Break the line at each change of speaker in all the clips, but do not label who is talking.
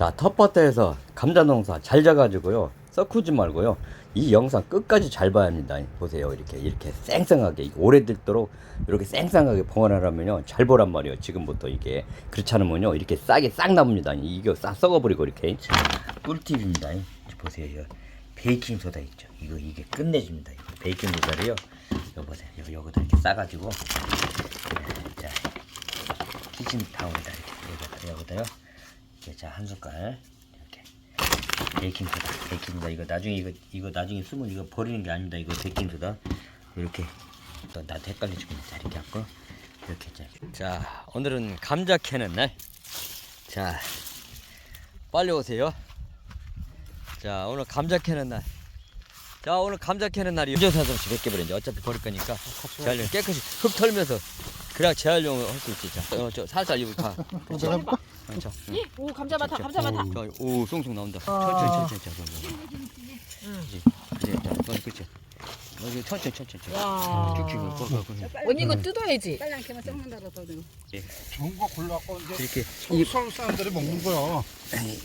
자, 텃밭에서 감자 농사 잘 져가지고요. 썩구지 말고요. 이 영상 끝까지 잘 봐야 합니다. 보세요. 이렇게, 이렇게 쌩쌩하게, 오래들도록 이렇게 쌩쌩하게 봉헌하려면요. 잘 보란 말이에요. 지금부터 이게. 그렇지 않으면요. 이렇게 싹이 싹 나옵니다. 이거 싹 썩어버리고 이렇게. 자, 꿀팁입니다. 보세요. 이거 베이킹 소다 있죠. 이거, 이게 끝내줍니다. 이거 베이킹 소다를요. 이거 보세요. 이거, 여기다 이렇게 싸가지고. 자, 키친 타올에다 이렇게 여기다, 여기다요. 이렇게 자, 한 숟갈. 이렇게. 베이킹 소다, 베이킹 소다. 이거 나중에 이거 이거 나중에 쓰면 이거 버리는 게 아닙니다. 이거 베이킹 소다. 이렇게 또 나도 헷갈리지고 자 이렇게 하고 이렇게 자. 자, 오늘은 감자 캐는 날. 자, 빨리 오세요. 자, 오늘 감자 캐는 날. 자, 오늘 감자 캐는 날이 운전사서 몇개 버렸는데 어차피 버릴 거니까 재활용 깨끗이 흙 털면서 그래야 재활용을 할 수 있지. 자, 어, 저 살살 이거 가. 그렇지. 어, 자, 응.
오 감자 많다 감자 많다
자, 오, 송송 나온다. 천천히, 천천히, 천천히. 그렇지, 자, 어, 그렇지. 여기 천천히, 천천히, 천천히.
와
쭉쭉, 거, 거, 거.
언니 이거 뜯어야지
빨랑 캐만 썩는다고 또
좋은 거 골라갖고 이제
이렇게
이 서울 사람들이 먹는 거야.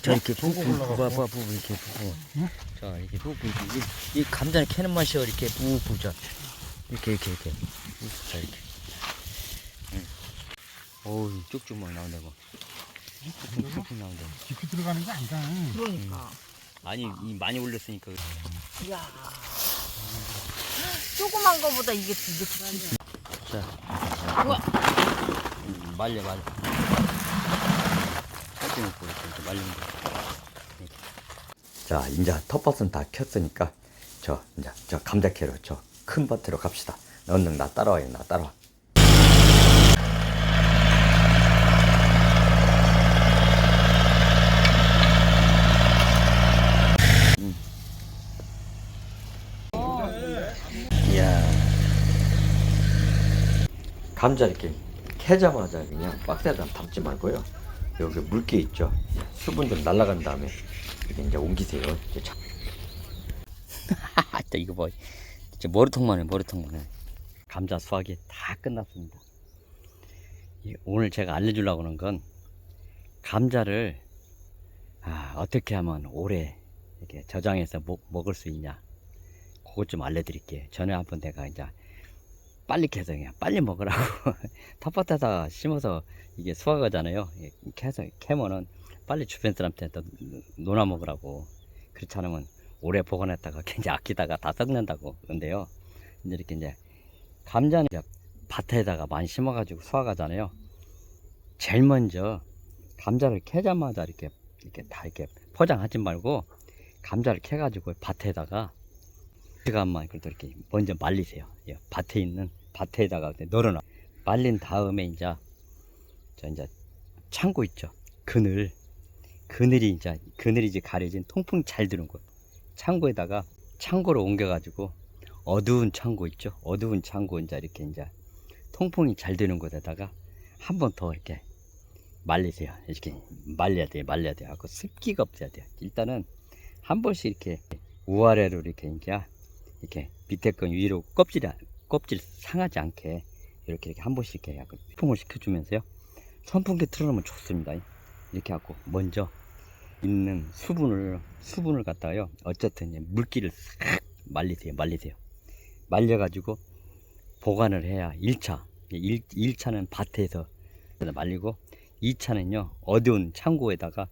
자 이렇게 부부. 부부 부부 이렇게 부부. 자 이렇게 부부 이렇게 이, 이 감자를 캐는 맛이요 이렇게 부부 자 이렇게 이렇게 이렇게 자 이렇게. 응. 어우 쭉쭉 막 나온다고. 쭉쭉 쭉쭉 나온다.
깊이 들어가는 게 아니다.
그러니까
아니 이 많이 올렸으니까.
이야 조그만 거보다 이게 이게 좋지
자.
우와.
음, 말려 말려. 살짝 넣고 이렇게, 말리는. 자, 이제 텃밭은 다 켰으니까 저 이제 저 감자 캐러 저큰 밭으로 갑시다. 너는 나 따라와요, 나 따라와. 감자 이렇게 캐자마자 그냥 박스에다 담지 말고요. 여기 물기 있죠. 수분 좀 날아간 다음에 이제 옮기세요. 이제 자. 또 이거 뭐, 진짜 머리통만 해, 머리통만 해. 감자 수확이 다 끝났습니다. 이- 오늘 제가 알려주려고 하는 건 감자를 아, 어떻게 하면 오래 이렇게 저장해서 먹, 먹을 수 있냐. 그것 좀 알려드릴게요. 전에 한번 내가 이제 빨리 캐서 그냥 빨리 먹으라고 텃밭에다 심어서 이게 수확하잖아요. 이게 캐서 캐면은 빨리 주변 사람한테 또 논아 먹으라고 그렇지 않으면 오래 보관했다가 이제 아끼다가 다 썩는다고 근데요. 이제 이렇게 이제 감자는 이제 밭에다가 많이 심어가지고 수확하잖아요. 제일 먼저 감자를 캐자마자 이렇게 이렇게 다 이렇게 포장하지 말고 감자를 캐가지고 밭에다가 시간만 그래도 이렇게 먼저 말리세요. 예, 밭에 있는 밭에다가 널어놔. 말린 다음에 이제 저 이제 창고 있죠. 그늘 그늘이 이제 그늘이 이제 가려진 통풍이 잘 드는 곳. 창고에다가 창고로 옮겨가지고 어두운 창고 있죠. 어두운 창고 이제 이렇게 이제 통풍이 잘 되는 곳에다가 한 번 더 이렇게 말리세요. 이렇게 말려야 돼요. 말려야 돼요. 하고 습기가 없어야 돼요. 일단은 한 번씩 이렇게 우아래로 이렇게 이제 이렇게 밑에 건 위로 껍질이 안- 껍질 상하지 않게 이렇게 이렇게 한 번씩 이렇게 통을 시켜주면서요. 선풍기 틀어놓으면 좋습니다. 이렇게 하고 먼저 있는 수분을 수분을 갖다가요. 어쨌든 물기를 싹 말리세요. 말리세요. 말려가지고 보관을 해야 1차 1, 1차는 밭에서 말리고 2차는요 어두운 창고에다가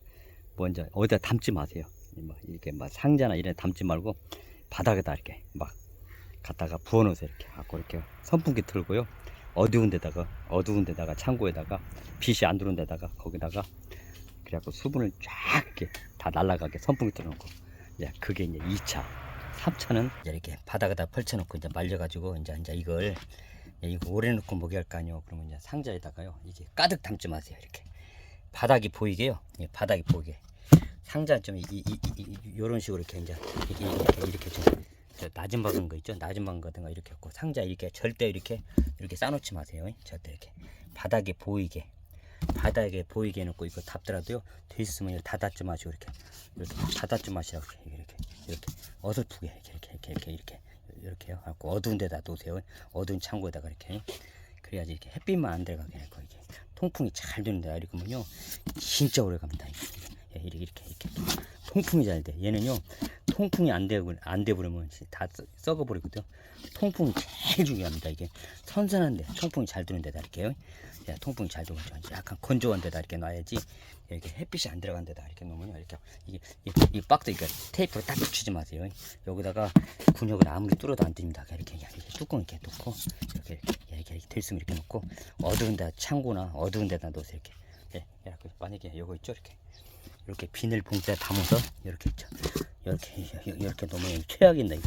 먼저 어디다 담지 마세요. 뭐 이렇게 막 상자나 이런 데 담지 말고 바닥에다 이렇게 막 갖다가 부어놓으세요. 이렇게 갖고 이렇게 선풍기 틀고요. 어두운 데다가 어두운 데다가 창고에다가 빛이 안 들어오는 데다가 거기다가 그래갖고 수분을 쫙 이렇게 다 날아가게 선풍기 틀어놓고 이제 그게 이제 2차 3차는 이렇게 바닥에다 펼쳐놓고 이제 말려가지고 이제 이제 이걸 이거 오래 놓고 먹여야 할거 아니에요 그러면 이제 상자에다가요. 이게 가득 담지 마세요. 이렇게. 바닥이 보이게요. 예, 바닥이 보이게 상자 좀 이, 이, 이, 이, 이 런 식으로 이렇게 이제 이렇게 이렇게, 이렇게 좀저 낮은 방 같은 거 있죠? 낮은 방 같은 거 이렇게 했고 상자 이렇게 절대 이렇게 이렇게 싸놓지 마세요. 절대 이렇게. 바닥에 보이게. 바닥에 보이게 해놓고 이거 닫더라도요. 돼 있으면 이렇게 닫았지 마시고 이렇게 이렇게 닫았지 마시라고 이렇게 이렇게 이렇게 어설프게 이렇게 이렇게 이렇게 이렇게 이렇게 이렇게요. 갖고 어두운 데다 놓으세요. 어두운 창고에다가 이렇게. 그래야지 이렇게 햇빛만 안 들어가게 해고 이게. 통풍이 잘 되는 데다 이렇게면요. 진짜 오래 갑니다. 예, 이렇게 이렇게 이렇게 통풍이 잘 돼. 얘는요 통풍이 안 되고 안 돼 버리면 다 썩- 썩어버리거든요. 통풍이 제일 중요합니다. 이게 선선한데 통풍이 잘 드는 데다 이렇게요. 야, 통풍이 잘 들어오죠. 약간 건조한 데다 이렇게 놔야지 이렇게 햇빛이 안 들어간 데다 이렇게 놓으면요 이렇게 이게 이, 이 박스 이거 테이프로 딱 붙이지 마세요. 여기다가 군역을 아무리 뚫어도 안 됩니다. 이렇게 이렇게 뚜껑 이렇게 놓고 이렇게 이렇게 이렇게, 이렇게 이렇게 놓고 어두운 데 창고나 어두운 데다 놓으세요 이렇게. 예, 이렇게 만약에 요거 있죠 이렇게 이렇게 비닐 봉투에 담아서 이렇게. 이렇게 이렇게 놓으면 최악인데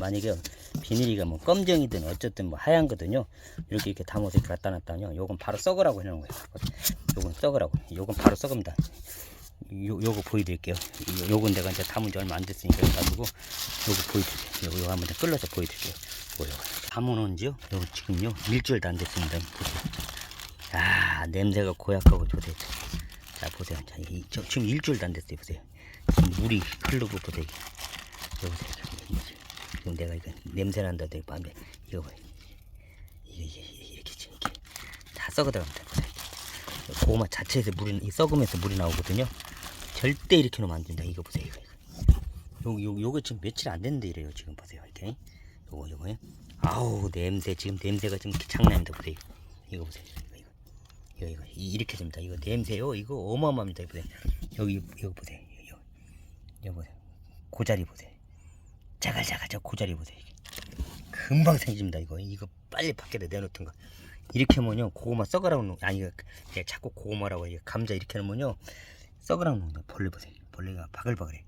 만약에 비닐이가 뭐 검정이든 어쨌든 뭐 하얀 거든요. 이렇게 이렇게 담아서 이렇게 갖다 놨다요. 요건 바로 썩으라고 해놓은 거예요. 요건 썩으라고. 요건 바로 썩습니다. 요, 요거 보여드릴게요. 요, 요건 내가 이제 담은 지 얼마 안 됐으니까 가지고 요거 보여드릴게요. 요거, 한번 더 끌어서 보여드릴게요. 요거, 요거. 담아놓은 지요? 요거 지금요. 일주일도 안 됐습니다. 보세요. 아, 냄새가 고약하고 보세요. 자, 보세요. 자, 이, 저, 지금 일주일도 안 됐어요. 보세요. 지금 물이 흐르고 보세요. 이거 보세요. 지금 내가 이거 냄새 난다. 내가 밤에 이거 봐요. 이게, 이렇게 지금 이렇게 다 썩어 들어갑니다. 보세요. 고구마 자체에서 물이 이 썩으면서 물이 나오거든요. 절대 이렇게 놓으면 안 된다. 이거 보세요. 이거. 요, 요, 요거 지금 며칠 안 됐는데 이래요. 지금 보세요. 이렇게. 요거, 요거요. 아우, 냄새. 지금 냄새가 지금 장난입니다. 보세요. 이거 보세요. 이거, 이거. 이렇게 됩니다. 이거 냄새요. 이거 어마어마합니다. 이거 보세요. 여기, 이거 보세요. 이거, 이거 보세요. 고자리 보세요. 자갈자갈 저 고자리 보세요. 이게. 금방 생깁니다. 이거. 이거 빨리 밖에다 내놓던가. 이렇게 하면요. 고구마 썩으라고 놓 아니, 그냥 자꾸 고구마라고 이게 감자 이렇게 하면요. 썩으라고 놓는. 벌레 보세요. 벌레가 바글바글해.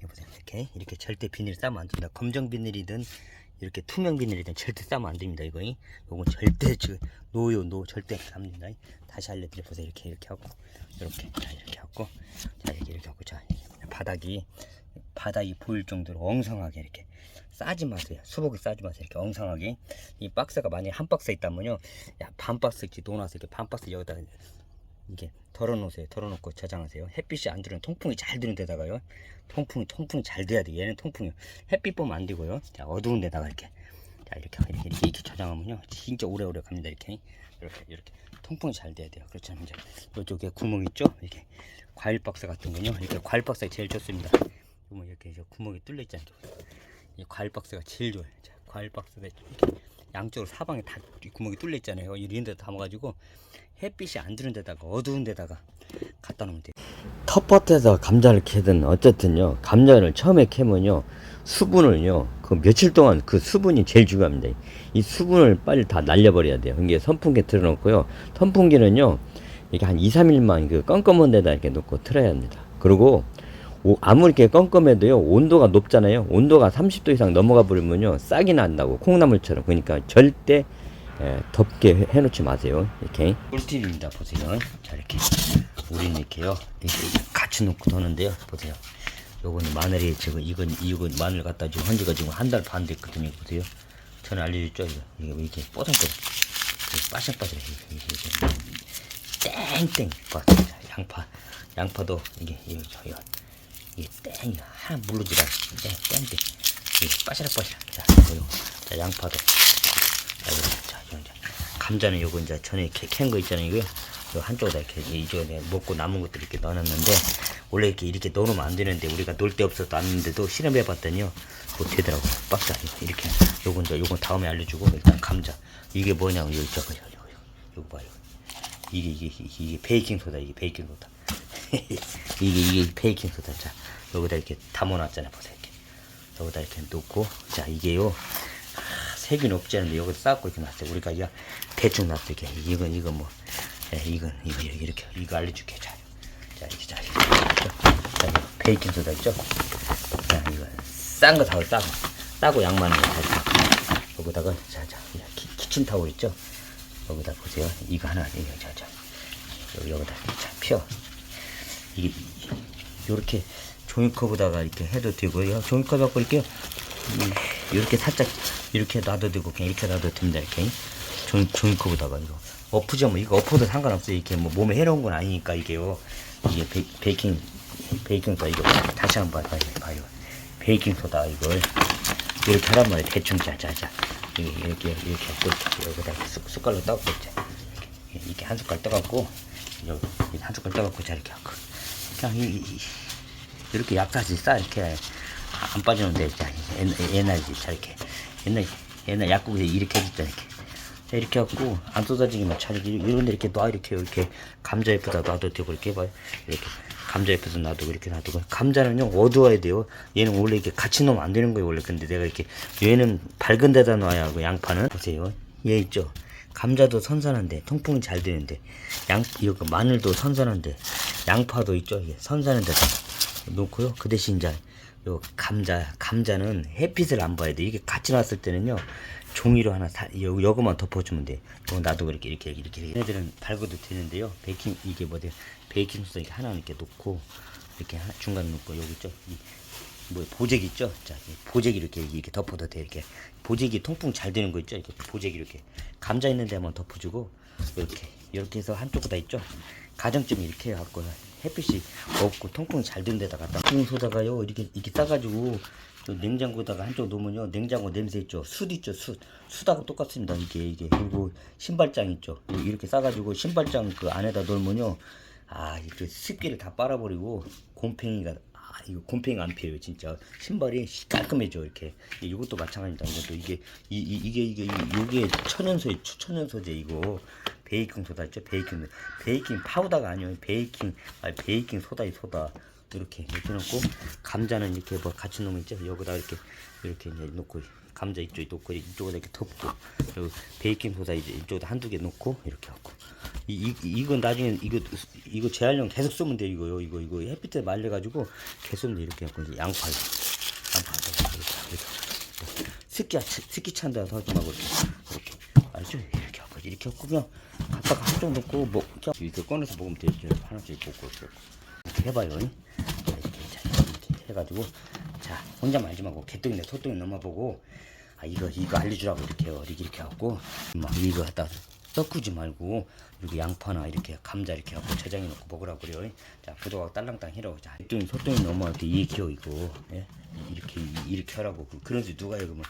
이렇게 이렇게 절대 비닐 싸면 안 됩니다. 검정 비닐이든 이렇게 투명 비닐이든 절대 싸면 안 됩니다. 이거 요건 절대 저 노요 노 절대 안 됩니다. 다시 알려드려 보세요. 이렇게 이렇게 하고 이렇게 자 이렇게 하고 자 이렇게 이렇게 하고 자 바닥이 바닥이 보일 정도로 엉성하게 이렇게 싸지 마세요. 수복이 싸지 마세요. 이렇게 엉성하게 이 박스가 만약에 한 박스 있다면요, 야반 박스씩 놓아서 이렇게 반 박스 여기다 이게 덜어놓으세요. 덜어놓고 저장하세요. 햇빛이 안 들어오는 통풍이 잘 드는 데다가요. 통풍이 통풍이 잘 돼야 돼. 얘는 통풍이 햇빛 보면 안 되고요. 자 어두운 데다가 이렇게 자 이렇게 이렇게 이렇게, 이렇게 저장하면요 진짜 오래오래 갑니다. 이렇게 이렇게 이렇게 통풍이 잘 돼야 돼요. 그렇잖아요. 이제 이쪽에 구멍 있죠? 이렇게 과일 박스 같은 건요. 이렇게 과일 박스가 제일 좋습니다. 보면 이렇게 이제 구멍이 뚫려 있잖아요. 이 과일 박스가 제일 좋아요. 자, 과일 박스가 이렇게 양쪽으로 사방에 다 구멍이 뚫려 있잖아요. 이런 데 담아가지고 햇빛이 안 드는 데다가 어두운 데다가 갖다 놓으면 돼요. 텃밭에서 감자를 캐든 어쨌든요. 감자를 처음에 캐면요. 수분을요. 그 며칠 동안 그 수분이 제일 중요합니다. 이 수분을 빨리 다 날려버려야 돼요. 이게 선풍기에 틀어놓고요. 선풍기는요. 이게 한 2, 3일만 그 껌껌한 데다 이렇게 놓고 틀어야 합니다. 그리고 오- 아무리 이렇게 껌껌해도요 온도가 높잖아요 온도가 30도 이상 넘어가 버리면요 싹이 난다고 콩나물처럼 그러니까 절대 에, 덥게 해- 해놓지 마세요. 이렇게. 꿀팁입니다. 보세요. 자 이렇게 우리는 이렇게요. 이렇게 같이 놓고 도는데요. 보세요. 요거는 마늘이 지금 이건 이건 마늘 갖다 지금 헌지가 지금 한 달 반 됐거든요. 보세요. 저는 알려줬죠? 이거. 이거 이렇게 뽀송뽀송. 빠삭빠삭 이게 이게 땡땡 봐 자, 양파 양파도 이게 이거 저요. 이게 땡이 하나 물르지라. 땡 땡땡. 이게 빠시락빠시락. 자 이거 자 양파도 감자는 요거 이제 전에 캔 거 있잖아요. 이거. 요 한쪽에다 이렇게 내가 먹고 남은 것들 이렇게 넣어놨는데 원래 이렇게 이렇게 넣어놓으면 안 되는데 우리가 놀 데 없어서 놨는데도 실험해 봤더니요. 뭐 되더라고. 이거 이렇게 요건 저 요건 다음에 알려주고 일단 감자. 이게 뭐냐고 이거 저거 이거 이거. 이거 봐 이거 이게 이게 이게, 베이킹 소다 이게 베이킹 소다. 이게 이게 베이킹 소다. 자 여기다 이렇게 담아놨잖아요 보세요 이렇게. 여기다 이렇게 놓고. 자 이게요. 아, 색이 없지 않은데 여기다 쌓고 이렇게 놨어요. 우리가 그냥 대충 놨어요. 이렇게. 이건 이건 뭐. 예, 이건 이거 이렇게, 이거 알려줄게. 자, 자 이렇게 자, 이렇게. 자 이거 베이킹 소다 있죠? 자 이거 싼 거 다 싸고. 싸고 양만한 거다 여기다가 자자 키, 키친 타올 있죠? 여기다 보세요. 이거 하나 이거 자자. 여기 여기다. 자 펴. 이게 이렇게 종이컵에다가 이렇게 해도 되고요. 종이컵 갖고 이렇게 이- 이렇게 살짝 이렇게 놔도 되고 그냥 이렇게 놔도 됩니다. 이렇게 종 종이컵에다가 이거 엎으자면 이거 엎어도 상관없어요. 이렇게 뭐 몸에 해로운 건 아니니까 이게요. 이게 베, 베이킹 베이킹 소다 이거 다시 한번 봐요. 봐요. 베이킹 소다 이걸 이렇게 하란 말이에요. 대충 자자자 이게 이렇게 이렇게 하고 여기다 숟- 숟갈로 떠갖고 이제 이렇게, 이렇게 한 숟갈 떠갖고 여기 한 숟갈 떠갖고 자 이렇게 하고 그냥 이, 이, 이렇게 약사지 싸 이렇게 안 빠지는데 자, 옛날 옛날이지 자 이렇게 옛날 옛날 약국에 이렇게 해줬잖아 이렇게. 자, 이렇게 갖고 안 쏟아지기만 잘 이렇게 이런 데 이렇게 놔 이렇게 이렇게 감자 옆에다 놔도 되고 이렇게 봐요. 이렇게 감자 옆에서 놔두고 이렇게 놔두고. 감자는요 어두워야 돼요. 얘는 원래 이렇게 같이 놓으면 안 되는 거예요 원래. 근데 내가 이렇게 얘는 밝은 데다 놔야 하고 양파는. 보세요. 얘 있죠? 감자도 선선한데 통풍이 잘 되는데 양 이거 마늘도 선선한데 양파도 있죠? 선선한 데다 놓고요. 그 대신 이제 요 감자 감자는 햇빛을 안 봐야 돼. 이게 같이 놨을 때는요 종이로 하나 사, 요, 요거만 덮어주면 돼. 이거 놔두고 이렇게 이렇게 이렇게 이렇게 얘네들은 밝아도 되는데요. 베이킹 이게 뭐지? 베이킹 소스 이렇게 하나 이렇게 놓고 이렇게 하- 중간에 놓고 여기 있죠? 이, 뭐 보재기 있죠? 자이 보재기 이렇게 이렇게 덮어도 돼 이렇게. 보재기 통풍 잘 되는 거 있죠? 이렇게 보재기 이렇게. 감자 있는 데만 덮어주고 이렇게. 이렇게 해서 한쪽에다 있죠 가정점 이렇게 해갖고 햇빛이 없고 통풍이 잘된 데다가 딱 소다가요. 이렇게 이렇게 싸가지고 또 냉장고에다가 한쪽 놓으면요. 냉장고 냄새 있죠. 숯 있죠. 숯. 숯하고 똑같습니다. 이게 이게. 그리고 신발장 있죠. 이렇게 싸가지고 신발장 그 안에다 놓으면요. 아 이렇게 습기를 다 빨아버리고 곰팡이가 아 이거 곰팡이 안 피해요 진짜. 신발이 깔끔해져 이렇게. 이것도 마찬가지입니다. 이것도 이게 이, 이 이게 이게 이게 천연소 천연소재 이거 베이킹 소다 있죠? 베이킹. 베이킹 파우더가 아니에요. 베이킹. 아 베이킹 소다 이 소다. 이렇게 이렇게 놓고 감자는 이렇게 뭐 같이 놓으면 있죠? 여기다 이렇게 이렇게 이제 놓고 감자 이쪽에 놓고 이쪽에다 이렇게 덮고 그리고 베이킹 소다 이제 이쪽에다 한두 개 놓고 이렇게 하고. 이, 이 이건 나중에 이거 이거 재활용 계속 쓰면 돼 이거요. 이거 이거 햇빛에 말려 가지고 계속 쓰면 돼 이렇게 하고 이제 양파 양파 이렇게 이렇게 스키 스키 찬다 하지 말고 이렇게 그냥 갖다가 한쪽 놓고 뭐 이렇게 꺼내서 먹으면 되죠 하나씩 먹고 이렇게 해봐요. 자 이렇게 자 이렇게 해가지고. 자 혼자 말지 말고 개똥이나 소똥이 넘어보고. 아 이거 이거 알려주라고 이렇게 해요 이렇게 이렇게 하고. 막 이거 갖다 섞지 말고 이렇게 양파나 이렇게 감자 이렇게 하고 저장해 놓고 먹으라고 그래요. 자 구독하고 딸랑땅 해라고 자 소똥이 넘어한테 이 키워 이거. 예? 이렇게 이렇게 하라고. 그- 그런지 누가 해 그러면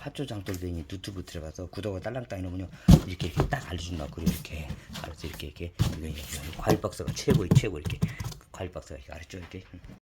화초장돌뱅이 유튜브 들어가서 구독하고 딸랑땅 이러면요. 이렇게 딱 알려준다고 그래요 이렇게. 알았어 이렇게 이렇게. 이거, 과일 박사가 최고 최고 이렇게. 과일 박사가 이렇게 알았죠 이렇게